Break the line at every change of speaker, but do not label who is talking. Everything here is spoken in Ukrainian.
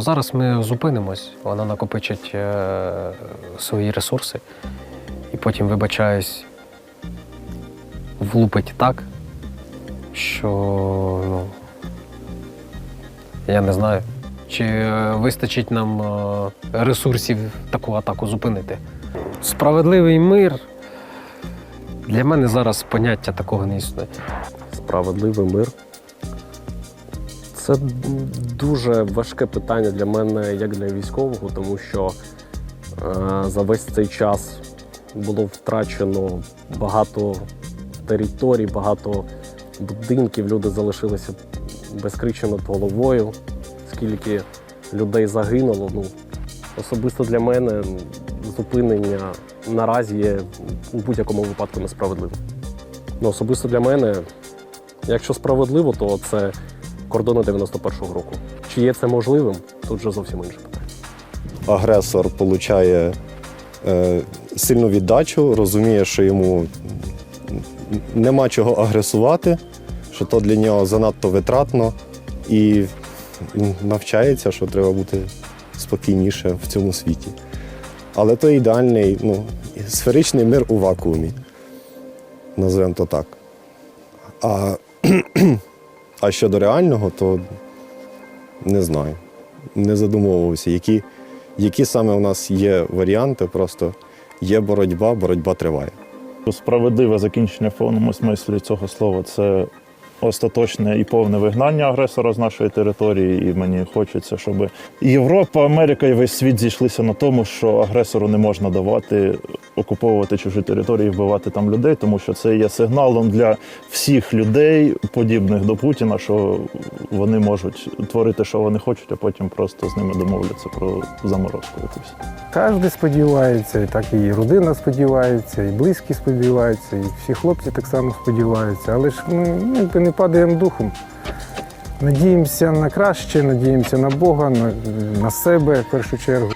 Зараз ми зупинимось, вона накопичить е, свої ресурси і потім, вибачаюсь, влупить так, що ну, я не знаю, чи е, вистачить нам е, ресурсів таку атаку зупинити. Справедливий мир для мене зараз поняття такого не існує.
Справедливий мир. Це дуже важке питання для мене, як для військового, тому що е, за весь цей час було втрачено багато територій, багато будинків. Люди залишилися безкрично над головою. Скільки людей загинуло. Ну, особисто для мене зупинення наразі є у будь-якому випадку несправедливим. Ну, особисто для мене Якщо справедливо, то це кордони 91-го року. Чи є це можливим? Тут вже зовсім інше питання.
агресор отримує е, сильну віддачу, розуміє, що йому нема чого агресувати, що то для нього занадто витратно, і навчається, що треба бути спокійніше в цьому світі. Але то ідеальний ну, сферичний мир у вакуумі. Називаємо то так. А, а щодо реального, то не знаю. Не задумовувався, які, які саме у нас є варіанти, просто є боротьба, боротьба триває.
Справедливе закінчення в повному смислі цього слова це остаточне і повне вигнання агресора з нашої території. І мені хочеться, щоб Європа, Америка і весь світ зійшлися на тому, що агресору не можна давати окуповувати чужі території, вбивати там людей, тому що це є сигналом для всіх людей, подібних до Путіна, що вони можуть творити, що вони хочуть, а потім просто з ними домовляться про заморозку якусь.
Кожен сподівається, і так і родина сподівається, і близькі сподіваються, і всі хлопці так само сподіваються. Але ж ну, не падаємо духом. Надіємося на краще, надіємося на Бога, на, на себе в першу чергу.